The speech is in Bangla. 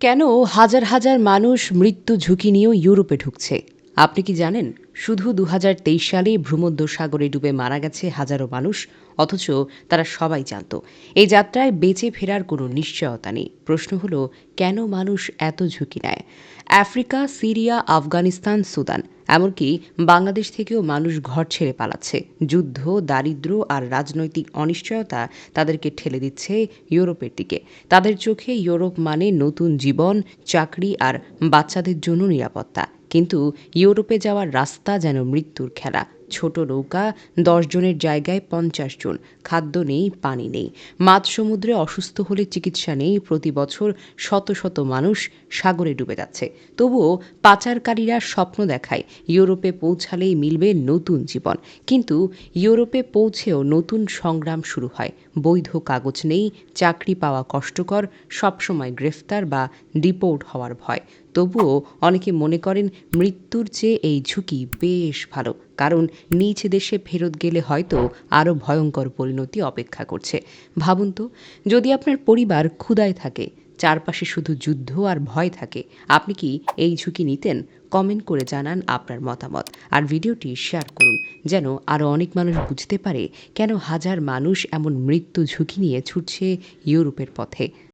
কেন হাজার হাজার মানুষ মৃত্যু ঝুঁকি নিয়েও ইউরোপে ঢুকছে? আপনি কি জানেন? শুধু দু হাজার তেইশ সালে ভূমধ্যসাগরে ডুবে মারা গেছে হাজারো মানুষ, অথচ তারা সবাই জানত। এই যাত্রায় বেঁচে ফেরার কোনো নিশ্চয়তা নেই। প্রশ্ন হলো, কেন মানুষ এত ঝুঁকি নেয়? Africa, Syria, Afghanistan, Sudan. এমনকি বাংলাদেশ থেকেও মানুষ ঘর ছেড়ে পালাচ্ছে। যুদ্ধ, দারিদ্র আর রাজনৈতিক অনিশ্চয়তা তাদেরকে ঠেলে দিচ্ছে ইউরোপের দিকে। তাদের চোখে ইউরোপ মানে নতুন জীবন, চাকরি আর বাচ্চাদের জন্য নিরাপত্তা। কিন্তু ইউরোপে যাওয়ার রাস্তা যেন মৃত্যুর খেলা। ছোট নৌকা জনের জায়গায় পঞ্চাশ জন, খাদ্য নেই, পানি নেই। মাঝ সমুদ্রে অসুস্থ হলে চিকিৎসা নেই, প্রতি বছর শত শত মানুষ সাগরে ডুবে যাচ্ছে। তবুও পাচারকারীরা স্বপ্ন দেখায়, ইউরোপে পৌঁছালেই মিলবে নতুন জীবন। কিন্তু ইউরোপে পৌঁছেও নতুন সংগ্রাম শুরু হয়। বৈধ কাগজ নেই, চাকরি পাওয়া কষ্টকর, সবসময় গ্রেফতার বা ডিপোর্ট হওয়ার ভয়। তবুও অনেকে মনে করেন মৃত্যুর চেয়ে এই ঝুঁকি বেশ ভালো। কারণ নিজ দেশে ফেরত গেলে হয়তো আরও ভয়ঙ্কর পরিণতি অপেক্ষা করছে। ভাবুন তো, যদি আপনার পরিবার ক্ষুদায় থাকে, চারপাশে শুধু যুদ্ধ আর ভয় থাকে, আপনি কি এই ঝুঁকি নিতেন? কমেন্ট করে জানান আপনার মতামত। আর ভিডিওটি শেয়ার করুন, যেন আরও অনেক মানুষ বুঝতে পারে কেন হাজার মানুষ এমন মৃত্যু ঝুঁকি নিয়ে ছুটছে ইউরোপের পথে।